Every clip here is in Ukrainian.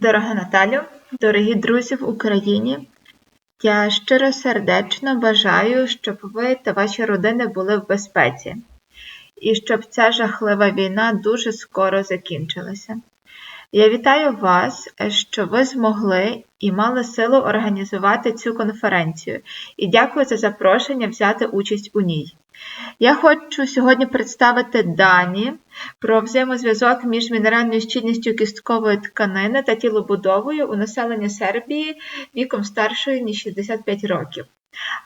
Дорога Наталю, дорогі друзі в Україні, я щиросердечно бажаю, щоб ви та ваші родини були в безпеці і щоб ця жахлива війна дуже скоро закінчилася. Я вітаю вас, що ви змогли і мали силу організувати цю конференцію, і дякую за запрошення взяти участь у ній. Я хочу сьогодні представити дані про взаємозв'язок між мінеральною щільністю кісткової тканини та тілобудовою у населення Сербії віком старшої ніж 65 років.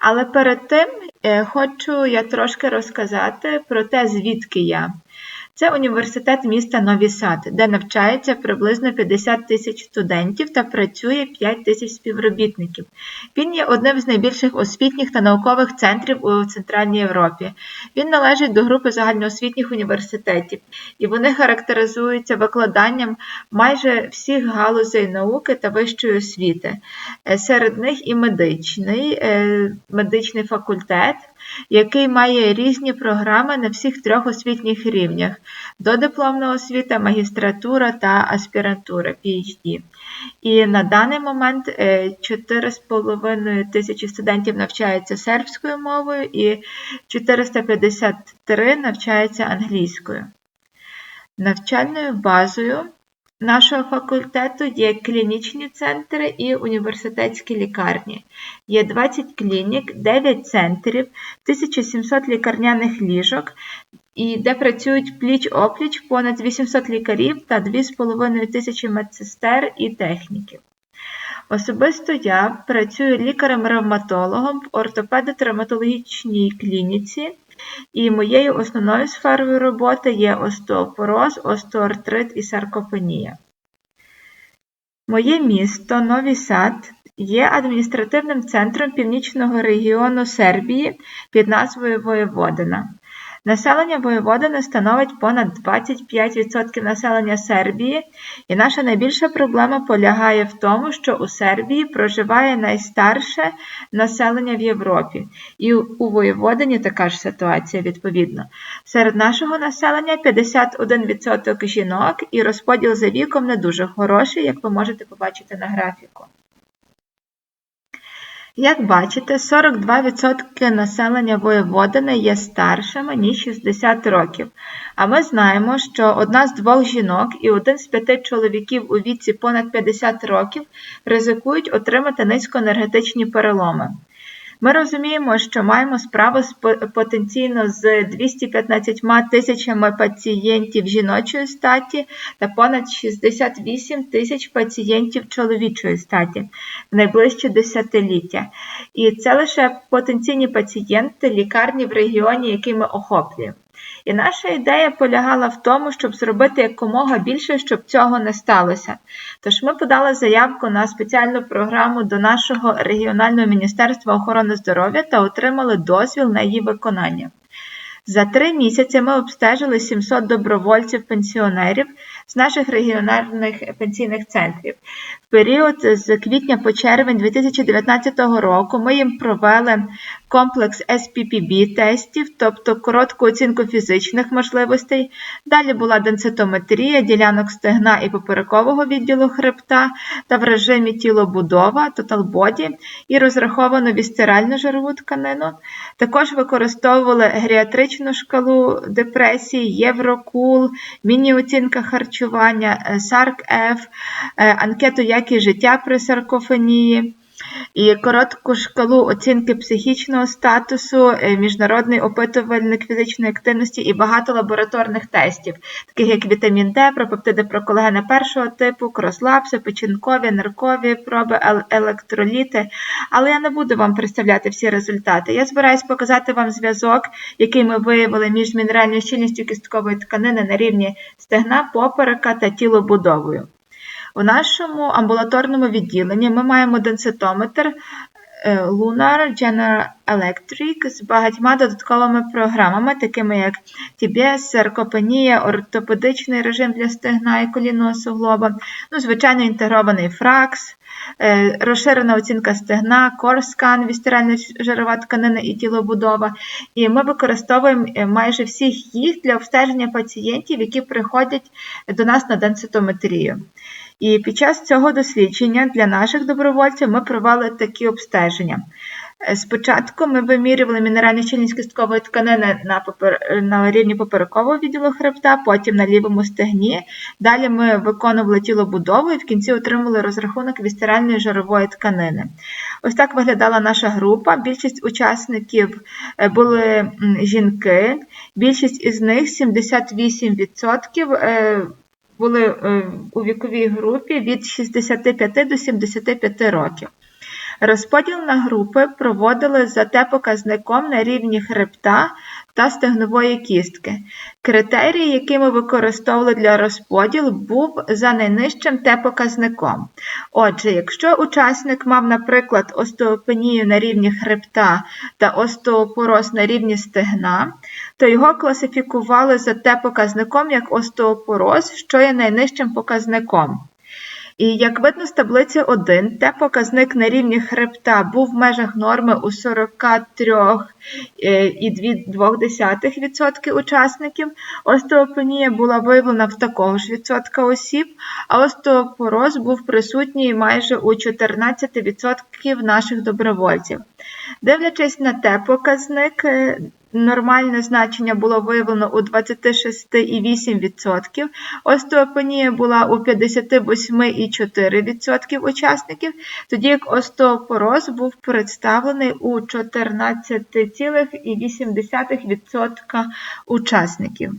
Але перед тим е, хочу я трошки розказати про те, звідки я. Це університет міста Нові Сад, де навчається приблизно 50 тисяч студентів та працює 5 тисяч співробітників. Він є одним з найбільших освітніх та наукових центрів у Центральній Європі. Він належить до групи загальноосвітніх університетів, і вони характеризуються викладанням майже всіх галузей науки та вищої освіти. Е, Серед них і медичний, е, медичний факультет, який має різні програми на всіх трьох освітніх рівнях: додипломна освіта, магістратура та аспірантура PhD. І на даний момент е, 4,5 тисячі студентів навчаються сербською мовою і 453 навчаються англійською. Навчальною базою нашого факультету є клінічні центри і університетські лікарні. Є 20 клінік, 9 центрів, 1700 лікарняних ліжок, і де працюють пліч-опліч понад 800 лікарів та 2,5 тисячі медсестер і техніків. Особисто я працюю лікарем-ревматологом в ортопедо-травматологічній клініці, і моєю основною сферою роботи є остеопороз, остеоартрит і саркопенія. Моє місто Новий Сад є адміністративним центром північного регіону Сербії під назвою Воєводина. Населення Воєводини становить понад 25% населення Сербії, і наша найбільша проблема полягає в тому, що у Сербії проживає найстарше населення в Європі, і у Воєводині така ж ситуація відповідно. Серед нашого населення 51% жінок, і розподіл за віком не дуже хороший, як ви можете побачити на графіку. Як бачите, 42% населення Воєводини є старшими, ніж 60 років. А ми знаємо, що одна з двох жінок і один з п'яти чоловіків у віці понад 50 років ризикують отримати низькоенергетичні переломи. Ми розуміємо, що маємо справу з потенційно з 215 тисячами пацієнтів жіночої статі та понад 68 тисяч пацієнтів чоловічої статі в найближчі десятиліття. І це лише потенційні пацієнти лікарні в регіоні, який ми охоплюємо. І наша ідея полягала в тому, щоб зробити якомога більше, щоб цього не сталося. Тож ми подали заявку на спеціальну програму до нашого регіонального міністерства охорони здоров'я та отримали дозвіл на її виконання. За три місяці ми обстежили 700 добровольців-пенсіонерів з наших регіональних пенсійних центрів. В період з квітня по червень 2019 року ми їм провели комплекс SPPB-тестів, тобто коротку оцінку фізичних можливостей. Далі була денситометрія, ділянок стегна і поперекового відділу хребта та в режимі тілобудова, Total Body і розраховану вісцеральну жирову тканину. Також використовували геріатричну шкалу депресії, Єврокул, міні-оцінка харчування, SARC-F, анкету якість життя при саркофенії. І коротку шкалу оцінки психічного статусу, міжнародний опитувальник фізичної активності і багато лабораторних тестів, таких як вітамін Д, пропептиди проколагена першого типу, крослапси, печінкові, ниркові проби, електроліти. Але я не буду вам представляти всі результати. Я збираюсь показати вам зв'язок, який ми виявили між мінеральною щільністю кісткової тканини на рівні стегна, поперека та тілобудовою. У нашому амбулаторному відділенні ми маємо денситометр Lunar General Electric з багатьма додатковими програмами, такими як TBS, саркопенія, ортопедичний режим для стегна і колінного суглоба, ну, звичайно, інтегрований фракс, розширена оцінка стегна, корскан, вістеральна жирова тканина і тілобудова. І ми використовуємо майже всіх їх для обстеження пацієнтів, які приходять до нас на денситометрію. І під час цього дослідження для наших добровольців ми провели такі обстеження. Е, Спочатку ми вимірювали мінеральну щільність кісткової тканини на, попер... на рівні поперекового відділу хребта, потім на лівому стегні. Далі ми виконували тілобудову і в кінці отримали розрахунок вісцеральної жирової тканини. Ось так виглядала наша група. Більшість учасників е, були жінки, більшість із них 78% е, були е, у віковій групі від 65 до 75 років. Розподіл на групи проводили за Т-показником на рівні хребта та стегнової кістки. Критерій, який ми використовували для розподілу, був за найнижчим Т-показником. Отже, якщо учасник мав, наприклад, остеопенію на рівні хребта та остеопороз на рівні стегна, то його класифікували за Т-показником як остеопороз, що є найнижчим показником. І як видно з таблиці 1, те показник на рівні хребта був в межах норми у 43,2% учасників. Остеопенія була виявлена в такого ж відсотка осіб, а остеопороз був присутній майже у 14% наших добровольців. Дивлячись на те показник, е, нормальне значення було виявлено у 26,8%, остеопенія була у 58,4% учасників, тоді як остеопороз був представлений у 14,8% учасників.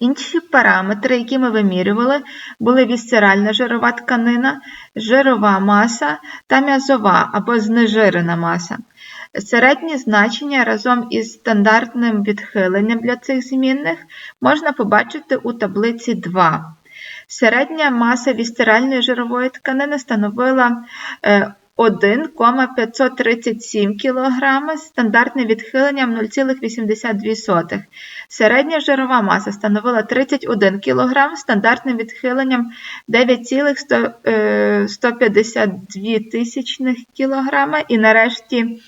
Інші параметри, які ми вимірювали, були вісцеральна жирова тканина, жирова маса та м'язова або знежирена маса. Середні значення разом із стандартним відхиленням для цих змінних можна побачити у таблиці 2. Середня маса вісцеральної жирової тканини становила 1,537 кг з стандартним відхиленням 0,82. Середня жирова маса становила 31 кг з стандартним відхиленням 9,152 тисячних кг. І нарешті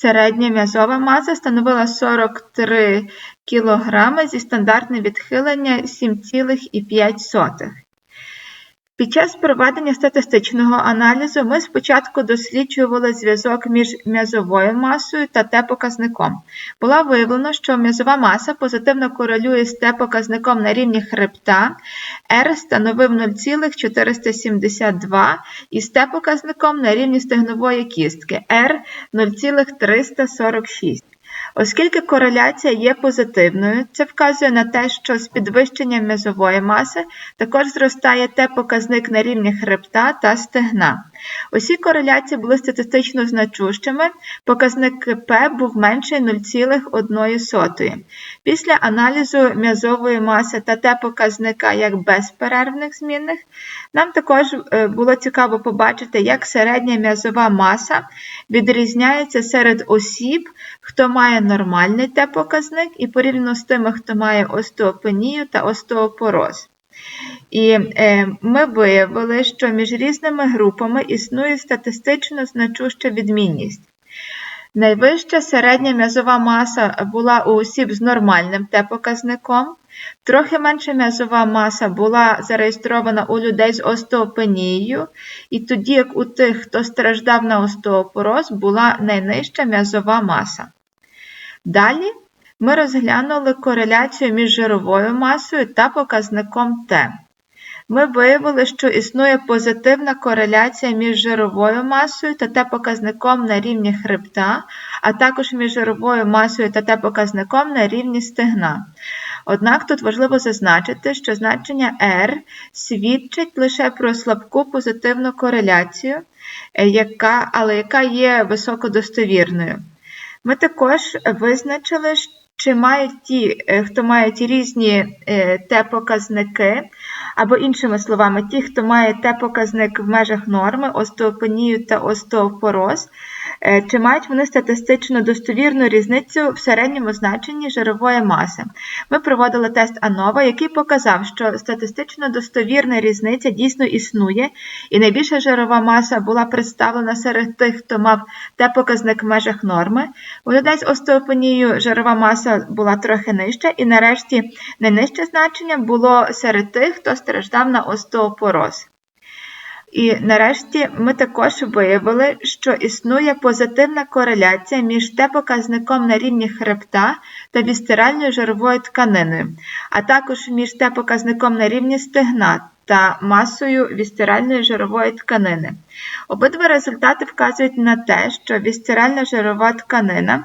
середня м'язова маса становила 43 кг зі стандартним відхиленням 7,5. Під час проведення статистичного аналізу ми спочатку досліджували зв'язок між м'язовою масою та Т-показником. Було виявлено, що м'язова маса позитивно корелює з Т-показником на рівні хребта, R становив 0,472 і з Т-показником на рівні стегнової кістки R 0,346. Оскільки кореляція є позитивною, це вказує на те, що з підвищенням м'язової маси також зростає Т-показник на рівні хребта та стегна. Усі кореляції були статистично значущими, показник П був менший 0,1. Після аналізу м'язової маси та Т-показника як безперервних змінних, нам також е, було цікаво побачити, як середня м'язова маса відрізняється серед осіб, хто має нормальний Т-показник і порівняно з тими, хто має остеопенію та остеопороз. І е, ми виявили, що між різними групами існує статистично значуща відмінність. Найвища середня м'язова маса була у осіб з нормальним Т-показником, трохи менша м'язова маса була зареєстрована у людей з остеопенією, і тоді як у тих, хто страждав на остеопороз, була найнижча м'язова маса. Далі ми розглянули кореляцію між жировою масою та показником Т. Ми виявили, що існує позитивна кореляція між жировою масою та Т-показником на рівні хребта, а також між жировою масою та Т-показником на рівні стегна. Однак тут важливо зазначити, що значення R свідчить лише про слабку позитивну кореляцію, яка, але яка є високодостовірною. Ми також визначили, чи мають ті, е, хто мають різні е, Т-показники, або іншими словами, ті, хто має Т-показник в межах норми, остеопенію та остеопороз, чи мають вони статистично достовірну різницю в середньому значенні жирової маси. Ми проводили тест АНОВА, який показав, що статистично достовірна різниця дійсно існує, і найбільша жирова маса була представлена серед тих, хто мав Т-показник в межах норми. У людей з остеопенією жирова маса була трохи нижча, і нарешті найнижче значення було серед тих, хто страждав на остеопороз. І нарешті ми також виявили, що існує позитивна кореляція між Т-показником на рівні хребта та вісцеральною жировою тканиною, а також між Т-показником на рівні стегна та масою вісцеральної жирової тканини. Обидва результати вказують на те, що вісцеральна жирова тканина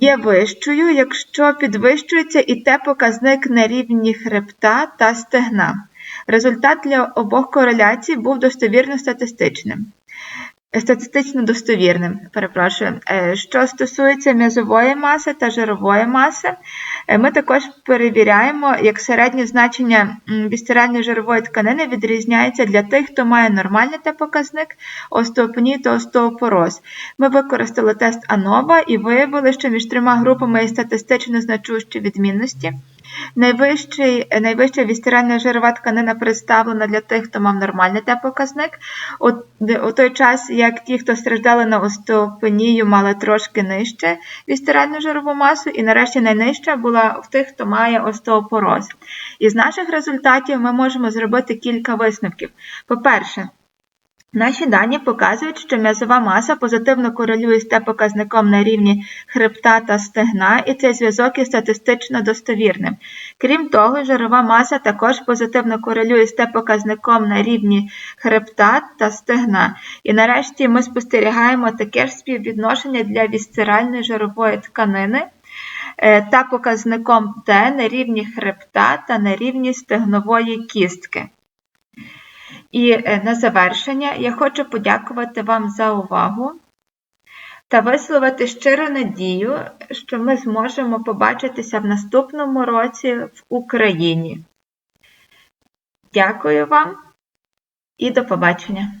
є вищою, якщо підвищується і Т-показник на рівні хребта та стегна. Результат для обох кореляцій був достовірно статистичним. Статистично достовірним, перепрошую. Е, Що стосується м'язової маси та жирової маси, е, ми також перевіряємо, як середнє значення м, вісцеральної жирової тканини відрізняється для тих, хто має нормальний Т-показник, остеопенію та остеопороз. Ми використали тест АНОВА і виявили, що між трьома групами є статистично значущі відмінності. Найвища вісцеральна жирова тканина представлена для тих, хто мав нормальний Т-показник, у, той час, як ті, хто страждали на остеопенію, мали трошки нижче вісцеральну жирову масу, і нарешті найнижча була в тих, хто має остеопороз. Із наших результатів ми можемо зробити кілька висновків. По-перше, Наші дані показують, що м'язова маса позитивно корелює з Т-показником на рівні хребта та стегна, і цей зв'язок є статистично достовірним. Крім того, жирова маса також позитивно корелює з Т-показником на рівні хребта та стегна. І нарешті ми спостерігаємо таке ж співвідношення для вісцеральної жирової тканини е, та показником Т на рівні хребта та на рівні стегнової кістки. І е, на завершення я хочу подякувати вам за увагу та висловити щиру надію, що ми зможемо побачитися в наступному році в Україні. Дякую вам і до побачення!